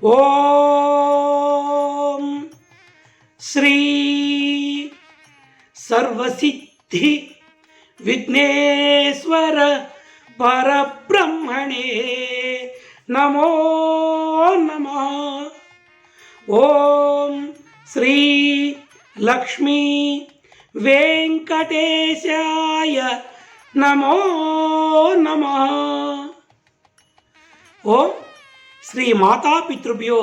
ఓం శ్రీ సర్వసిద్ధి విఘ్నేశ్వర పరబ్రహ్మణే నమో నమ. ఓం శ్రీ లక్ష్మీ వెంకటేశాయ నమో నమ. ఓం శ్రీ మాతా పితృభ్యో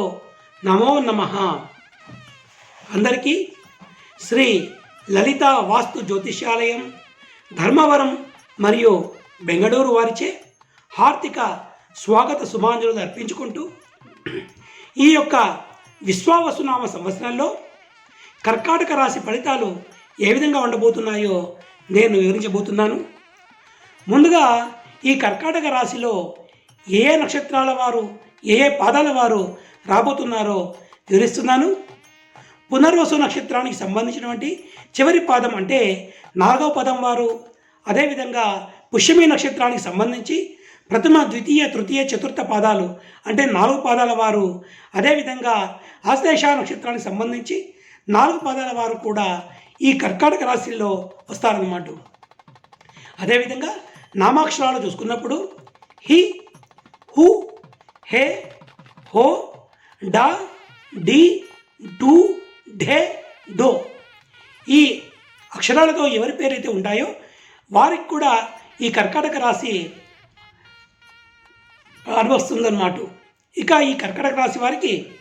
నమో నమ. అందరికీ శ్రీ లలిత వాస్తు జ్యోతిష్యాలయం ధర్మవరం మరియు బెంగళూరు వారిచే హార్దిక స్వాగత శుభాంజలు అర్పించుకుంటూ ఈ యొక్క విశ్వావసునామ సంవత్సరంలో కర్కాటక రాశి ఫలితాలు ఏ విధంగా ఉండబోతున్నాయో నేను వివరించబోతున్నాను. ముందుగా ఈ కర్కాటక రాశిలో ఏ నక్షత్రాల వారు ఏ ఏ పాదాల వారు రాబోతున్నారో వివరిస్తున్నాను. పునర్వసు నక్షత్రానికి సంబంధించినటువంటి చివరి పాదం అంటే నాలుగవ పదం వారు. అదేవిధంగా పుష్యమి నక్షత్రానికి సంబంధించి ప్రథమ ద్వితీయ తృతీయ చతుర్థ పాదాలు అంటే నాలుగు పాదాల వారు. అదేవిధంగా ఆశ్లేష నక్షత్రానికి సంబంధించి నాలుగు పాదాల వారు కూడా ఈ కర్కాటక రాశిల్లో వస్తారన్నమాట. అదేవిధంగా నామాక్షరాలు చూసుకున్నప్పుడు హి హు హే హో డా డి డు ఢే డో ఈ అక్షరాలతో ఎవరి పేరైతే ఉంటాయో వారికి కూడా ఈ కర్కాటక రాశి అనుభవిస్తుందన్నమాట ఇక ఈ కర్కటక రాశి వారికి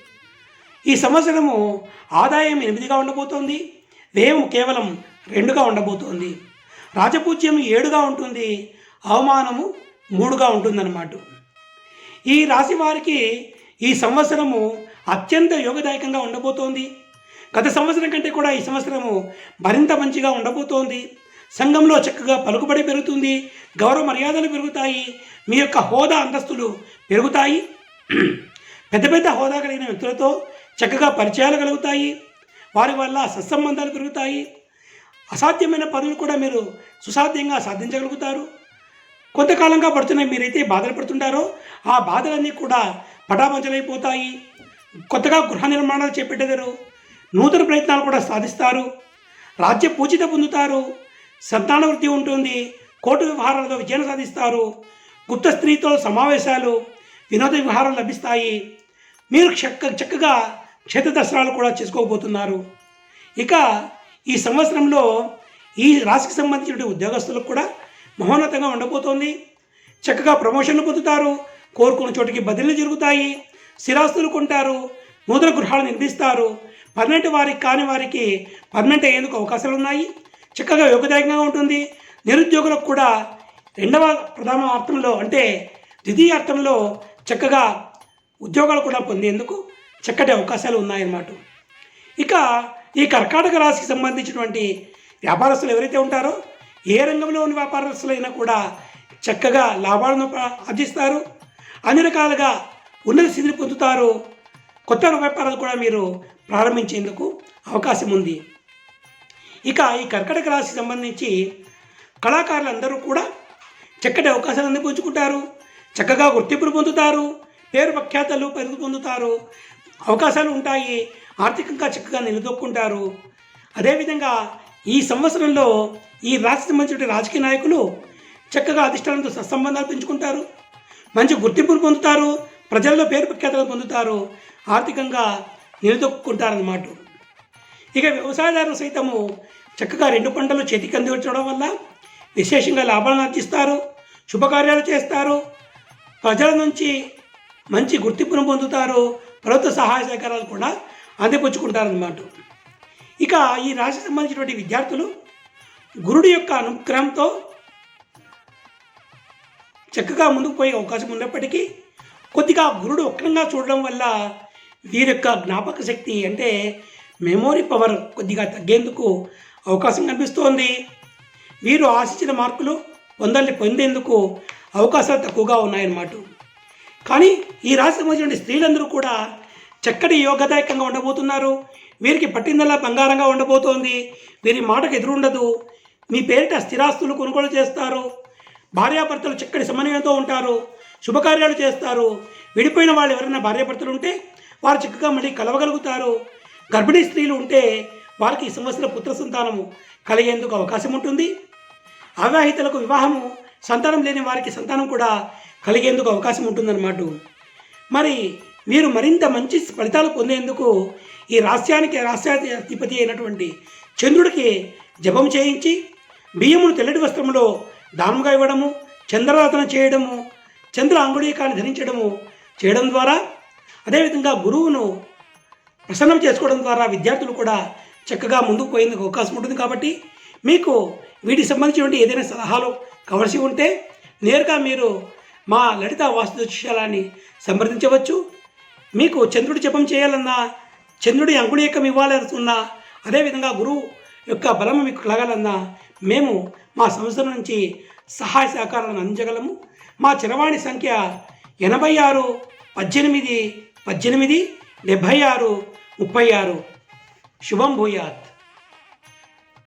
ఈ సంవత్సరము ఆదాయం ఎనిమిదిగా ఉండబోతోంది వ్యయం కేవలం రెండుగా ఉండబోతోంది. రాజపూజ్యం ఏడుగా ఉంటుంది అవమానము మూడుగా ఉంటుందన్నమాట. ఈ రాశి వారికి ఈ సంవత్సరము అత్యంత యోగదాయకంగా ఉండబోతోంది. గత సంవత్సరం కంటే కూడా ఈ సంవత్సరము మరింత మంచిగా ఉండబోతోంది. సంఘంలో చక్కగా పలుకుబడి పెరుగుతుంది. గౌరవ మర్యాదలు పెరుగుతాయి. మీ యొక్క హోదా అంతస్తులు పెరుగుతాయి. పెద్ద పెద్ద హోదా కలిగిన వ్యక్తులతో చక్కగా పరిచయాలు కలుగుతాయి. వారి వల్ల సత్సంబంధాలు పెరుగుతాయి. అసాధ్యమైన పనులు కూడా మీరు సుసాధ్యంగా సాధించగలుగుతారు. కొంతకాలంగా పడుతున్న మీరైతే బాధలు పడుతుంటారో ఆ బాధలన్నీ కూడా పటాపంచలైపోతాయి కొత్తగా గృహ నిర్మాణాలు చేపట్టేదారు. నూతన ప్రయత్నాలు కూడా సాధిస్తారు. రాజ్య పూజిత పొందుతారు. సంతాన వృద్ధి ఉంటుంది. కోర్టు వ్యవహారాలతో విజయం సాధిస్తారు. గుప్త స్త్రీతో సమావేశాలు వినోద వ్యవహారాలు లభిస్తాయి. మీరు చక్క చక్కగా క్షేత్ర దర్శనాలు కూడా చేసుకోబోతున్నారు. ఇక ఈ సంవత్సరంలో ఈ రాశికి సంబంధించిన ఉద్యోగస్తులకు కూడా మహోన్నతంగా ఉండబోతోంది. చక్కగా ప్రమోషన్లు పొందుతారు. కోరుకున్న చోటికి బదిలీలు జరుగుతాయి. స్థిరాస్తులు కొంటారు. నూతన గృహాలు నిర్మిస్తారు. పర్మనెంట్ వారికి కాని వారికి పర్మనెంట్ అయ్యేందుకు అవకాశాలు ఉన్నాయి. చక్కగా యోగదాయకంగా ఉంటుంది. నిరుద్యోగులకు కూడా రెండవ ప్రధాన అర్థంలో అంటే ద్వితీయ అర్థంలో చక్కగా ఉద్యోగాలు కూడా పొందేందుకు చక్కటి అవకాశాలు ఉన్నాయన్నమాట. ఇక ఈ కర్కాటక రాశికి సంబంధించినటువంటి వ్యాపారస్తులు ఎవరైతే ఉంటారో ఏ రంగంలో ఉన్న వ్యాపారస్తులైనా కూడా చక్కగా లాభాలను ఆర్జిస్తారు. అన్ని రకాలుగా ఉన్నత స్థితిని పొందుతారు. కొత్త వ్యాపారాలు కూడా మీరు ప్రారంభించేందుకు అవకాశం ఉంది. ఇక ఈ కర్కటక రాశికి సంబంధించి కళాకారులందరూ కూడా చక్కటి అవకాశాలు అందిపుచ్చుకుంటారు. చక్కగా గుర్తింపును పొందుతారు. పేరు ప్రఖ్యాతలు పెరుగు పొందుతారు. అవకాశాలు ఉంటాయి. ఆర్థికంగా చక్కగా నిలదొక్కుంటారు. అదేవిధంగా ఈ సంవత్సరంలో ఈ రాశికి సంబంధించిన రాజకీయ నాయకులు చక్కగా అధిష్టానంతో సత్సంబంధాలు పెంచుకుంటారు. మంచి గుర్తింపును పొందుతారు. ప్రజల్లో పేరు ప్రఖ్యాతలు పొందుతారు. ఆర్థికంగా నిలదొక్కుంటారన్నమాట. ఇక వ్యవసాయదారులు సైతము చక్కగా రెండు పంటలు చేతికి అందించడం వల్ల విశేషంగా లాభాలను ఆర్జిస్తారు. శుభకార్యాలు చేస్తారు. ప్రజల నుంచి మంచి గుర్తింపును పొందుతారు. ప్రభుత్వ సహాయ సహకారాలు కూడా అందిపుచ్చుకుంటారన్నమాట. ఇక ఈ రాశి సంబంధించినటువంటి విద్యార్థులు గురుడి యొక్క అనుగ్రహంతో చక్కగా ముందుకు పోయే అవకాశం ఉన్నప్పటికీ కొద్దిగా గురుడు వక్రంగా చూడడం వల్ల వీరి యొక్క జ్ఞాపక శక్తి అంటే మెమోరీ పవర్ కొద్దిగా తగ్గేందుకు అవకాశం కనిపిస్తోంది. వీరు ఆశించిన మార్కులు వందల్ని పొందేందుకు అవకాశాలు తక్కువగా ఉన్నాయన్నమాట. కానీ ఈ రాశి సంబంధించిన స్త్రీలందరూ కూడా చక్కటి యోగదాయకంగా ఉండబోతున్నారు. వీరికి పట్టిందల్లా బంగారంగా ఉండబోతోంది. వీరి మాటకు ఎదురుండదు. మీ పేరిట స్థిరాస్తులు కొనుగోలు చేస్తారు. భార్యాభర్తలు చక్కటి సమన్వయంతో ఉంటారు. శుభకార్యాలు చేస్తారు. విడిపోయిన వాళ్ళు ఎవరైనా భార్యాభర్తలు ఉంటే వారు చక్కగా మళ్ళీ కలవగలుగుతారు. గర్భిణీ స్త్రీలు ఉంటే వారికి ఈ సంవత్సరం పుత్ర సంతానము కలిగేందుకు అవకాశం ఉంటుంది. అవివాహితులకు వివాహము సంతానం లేని వారికి సంతానం కూడా కలిగేందుకు అవకాశం ఉంటుందన్నమాట. మరి మీరు మరింత మంచి ఫలితాలు పొందేందుకు ఈ రాష్ట్రానికి రాష్ట్రాధిపతి అయినటువంటి చంద్రుడికి జపం చేయించి బియ్యమును తెల్లటి వస్త్రములో దానముగా ఇవ్వడము చంద్రరాతన చేయడము చంద్ర అంగుళీకాన్ని ధరించడము చేయడం ద్వారా అదేవిధంగా గురువును ప్రసన్నం చేసుకోవడం ద్వారా విద్యార్థులు కూడా చక్కగా ముందుకు పోయేందుకు అవకాశం ఉంటుంది కాబట్టి మీకు వీటికి సంబంధించినటువంటి ఏదైనా సలహాలు కావలసి ఉంటే నేరుగా మీరు మా లలిత వాస్తు సంప్రదించవచ్చు. మీకు చంద్రుడి జపం చేయాలన్నా చంద్రుడి అంగుళీకం ఇవ్వాలనుకున్నా అదేవిధంగా గురువు యొక్క బలము మీకు కలగాలన్నా మేము మా సంస్థ నుంచి సహాయ సహకారాలను అందించగలము. మా చిరవాణి సంఖ్య ఎనభై ఆరు పద్దెనిమిది పద్దెనిమిది డెబ్భై ఆరు ముప్పై ఆరు. శుభం భూయాత్.